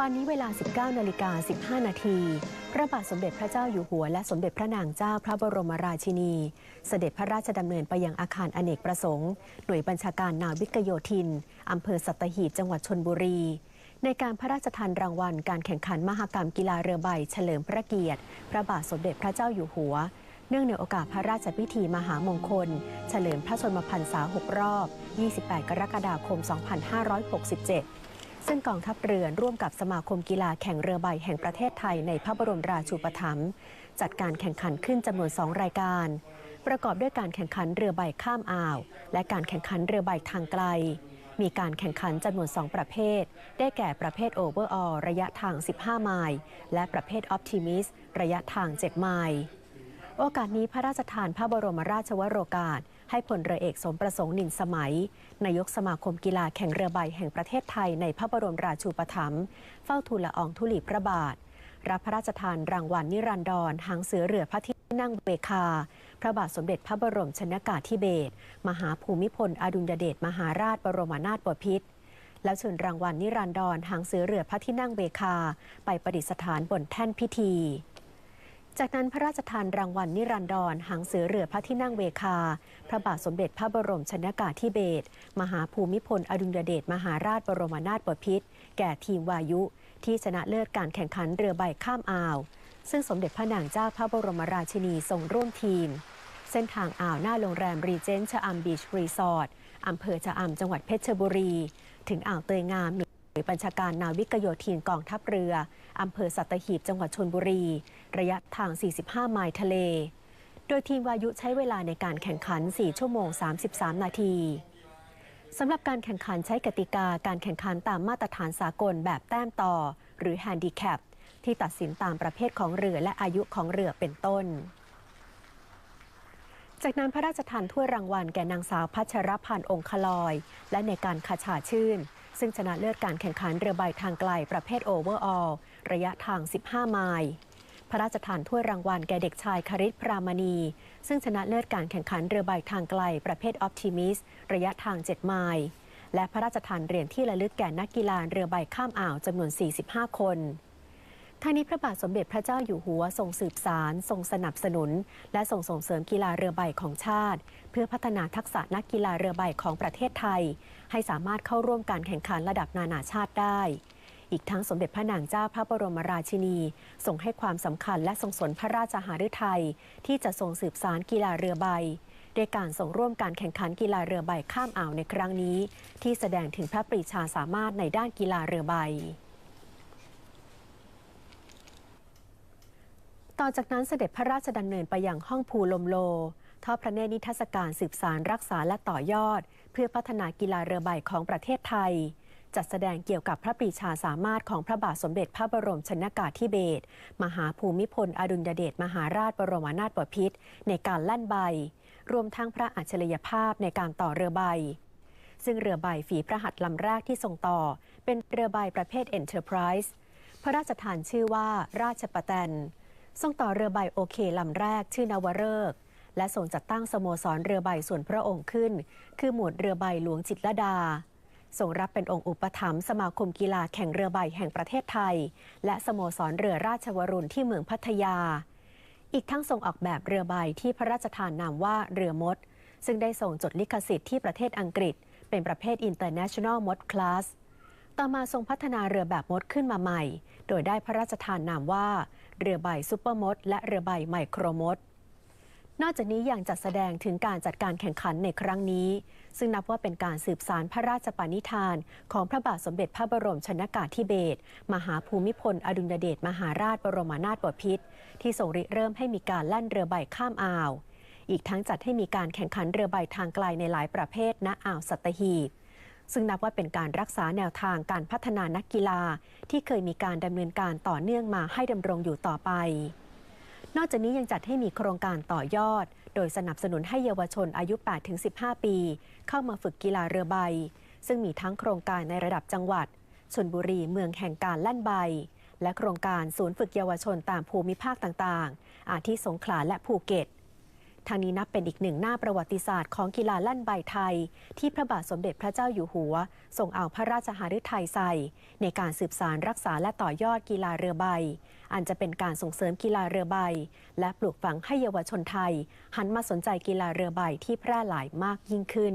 วันนี้เวลา 19นาฬิกา15 นาที พระบาทสมเด็จพระเจ้าอยู่หัว และสมเด็จพระนางเจ้าพระบรมราชินี เสด็จพระราชดำเนินไปยังอาคารอเนกประสงค์ หน่วยบัญชาการนาวิกโยธิน อำเภอสัตหีบจังหวัดชนบุรี ในการพระราชทานรางวัลการแข่งขันมหกรรมกีฬาเรือใบ เฉลิมพระเกียรติ พระบาทสมเด็จพระเจ้าอยู่หัว เนื่องในโอกาสพระราชพิธีมหามงคล เฉลิมพระชนมพรรษา 6 รอบ 28 กรกฎาคม 2567 ซึ่งกองทัพเรือร่วมกับสมาคมกีฬาแข่งเรือใบแห่งประเทศไทยในพระบรมราชูปถัมภ์จัดการแข่งขันขึ้นจำนวน 2 รายการ ประกอบด้วยการแข่งขันเรือใบข้ามอ่าว และการแข่งขันเรือใบทางไกล มีการแข่งขันจำนวน 2 ประเภท ได้แก่ประเภทโอเวอร์ออลระยะทาง 15 ไมล์และประเภทออ t ติมิสระยะทาง 7 ไมล์โอกาสนี้พระราชทานพระบรมราชวโรกาส ให้พลเรือเอกสมประสงค์นินสมัย นายกสมาคมกีฬาแข่งเรือใบแห่งประเทศไทยในพระบรมราชูปถัมภ์เฝ้าทูลละอองธุลีพระบาท รับพระราชทานรางวัลนิรันดรหางเสือเรือพระที่นั่งเบคา พระบาทสมเด็จพระบรมชนากาธิเบศรมหาภูมิพล อดุลยเดชมหาราชบรมนาถบพิตรแล้วเชิญรางวัลนิรันดรหางเสือเรือพระที่นั่งเบคา ไปประดิษฐานบนแท่นพิธี จากนั้นพระราชทานรางวัลนิรันดรหางเสือเรือพระที่นั่งเวคา พระบาทสมเด็จพระบรมชนากาธิเบศรมหาภูมิพลอดุลยเดชมหาราชบรมนาถบพิตรแก่ทีมวายุ ที่ชนะเลิศการแข่งขันเรือใบข้ามอ่าว ซึ่งสมเด็จพระนางเจ้าพระบรมราชินีทรงร่วมทีม เส้นทางอ่าวหน้าโรงแรมรีเจนต์ชะอำบีชรีสอร์ทอำเภอชะอำจังหวัดเพชรบุรี ถึงอ่าวเตยงาม หน่วยบัญชาการนาวิกโยธินกองทัพเรือ อำเภอสัตหีบจังหวัดชนบุรี ระยะทาง 45 ไมล์ทะเล โดยทีมวายุใช้เวลาในการแข่งขัน 4 ชั่วโมง 33 นาทีสำหรับการแข่งขันใช้กติกาการแข่งขันตามมาตรฐานสากลแบบแต้มต่อ หรือแฮนดิแคปที่ตัดสินตามประเภทของเรือและอายุของเรือเป็นต้น จากนั้นพระราชทานถ้วยรางวัลแก่นางสาวพัชรพันธ์องคลอย และในการคาชาชื่น ซึ่งชนะเลิศการแข่งขันเรือใบทางไกลประเภทโอเวอร์ออลระยะทาง 15 ไมล์พระราชทานถ้วยรางวัลแก่เด็กชายคริตพรามณี ซึ่งชนะเลิศการแข่งขันเรือใบทางไกลประเภทออ t ติมิสระยะทาง 7 ไมล์และพระราชทานเหรียญที่ระลึกแก่นักกีฬาเรือใบข้ามอ่าวจำนวน 45 คน ทางนี้พระบาทสมเด็จพระเจ้าอยู่หัวทรงสืบสาร ทรงสนับสนุน และส่งส่งเสริมกีฬาเรือใบของชาติ เพื่อพัฒนาทักษะนักกีฬาเรือใบของประเทศไทย ให้สามารถเข้าร่วมการแข่งขันระดับนานาชาติได้ อีกทั้งสมเด็จพระนางเจ้าพระบรมราชินีทรงให้ความสำคัญและทรงสนพระราชหฤทัยที่จะทรงสืบสารกีฬาเรือใบด้วยการส่งร่วมการแข่งขันกีฬาเรือใบข้ามอ่าวในครั้งนี้ ที่แสดงถึงพระปรีชาสามารถในด้านกีฬาเรือใบ ต่อจากนั้นเสด็จพระราชดำเนินไปยังห้องภูลมโลทอดพระเนตรนิทรรศการสืบสารรักษาและต่อยอด เพื่อพัฒนากีฬาเรือใบของประเทศไทย จัดแสดงเกี่ยวกับพระปรีชาสามารถของพระบาทสมเด็จพระบรมชนากาธิเบศรมหาภูมิพล อดุลยเดชมหาราชบรมนาถบพิตรในการลั่นใบ รวมทั้งพระอัจฉริยภาพในการต่อเรือใบ ซึ่งเรือใบฝีพระหัตถ์ลำแรกที่ส่งต่อ เป็นเรือใบประเภท Enterprise พระราชทานชื่อว่าราชปแตน ทรงต่อเรือใบโอเคลำแรกชื่อนาวฤกษ์และทรงจัดตั้งสโมสรเรือใบส่วนพระองค์ขึ้น คือหมวดเรือใบหลวงจิตรดาทรงรับเป็นองค์อุปถัมภ์สมาคมกีฬาแข่งเรือใบแห่งประเทศไทย และสโมสรเรือราชวรุณที่เมืองพัทยา อีกทั้งทรงออกแบบเรือใบที่พระราชทานนามว่าเรือมด ซึ่งได้ส่งจดลิขสิทธิ์ที่ประเทศอังกฤษ เป็นประเภท International Mod Class ต่อมาทรงพัฒนาเรือแบบมดขึ้นมาใหม่ โดยได้พระราชทานนามว่า เรือใบซูเปอร์มด และเรือใบไมโครมด นอกจากนี้ยังจัดแสดงถึงการจัดการแข่งขันในครั้งนี้ ซึ่งนับว่าเป็นการสืบสารพระราชปณิธาน ของพระบาทสมเด็จพระบรมชนากาธิเบศรมหาภูมิพล อดุลยเดชมหาราชบรมนาถบพิตรที่ทรงริเริ่มให้มีการลั่นเรือใบข้ามอ่าว อีกทั้งจัดให้มีการแข่งขันเรือใบทางไกลในหลายประเภทณอ่าวสัตหีบ ซึ่งนับว่าเป็นการรักษาแนวทางการพัฒนานักกีฬา ที่เคยมีการดำเนินการต่อเนื่องมาให้ดำรงอยู่ต่อไป นอกจากนี้ยังจัดให้มีโครงการต่อยอด โดยสนับสนุนให้เยาวชนอายุ 8-15 ปี เข้ามาฝึกกีฬาเรือใบ ซึ่งมีทั้งโครงการในระดับจังหวัดชนบุรีเมืองแห่งการลั่นใบ และโครงการศูนย์ฝึกเยาวชนตามภูมิภาคต่างๆ อาทิสงขลาและภูเก็ต ทางนี้นับเป็นอีกหนึ่งหน้าประวัติศาสตร์ของกีฬาลั่นใบไทย ที่พระบาทสมเด็จพระเจ้าอยู่หัวทรงเอาพระราชหฤทัยใส่ ในการสืบสารรักษาและต่อยอดกีฬาเรือใบ อันจะเป็นการส่งเสริมกีฬาเรือใบ และปลูกฝังให้เยาวชนไทย หันมาสนใจกีฬาเรือใบที่แพร่หลายมากยิ่งขึ้น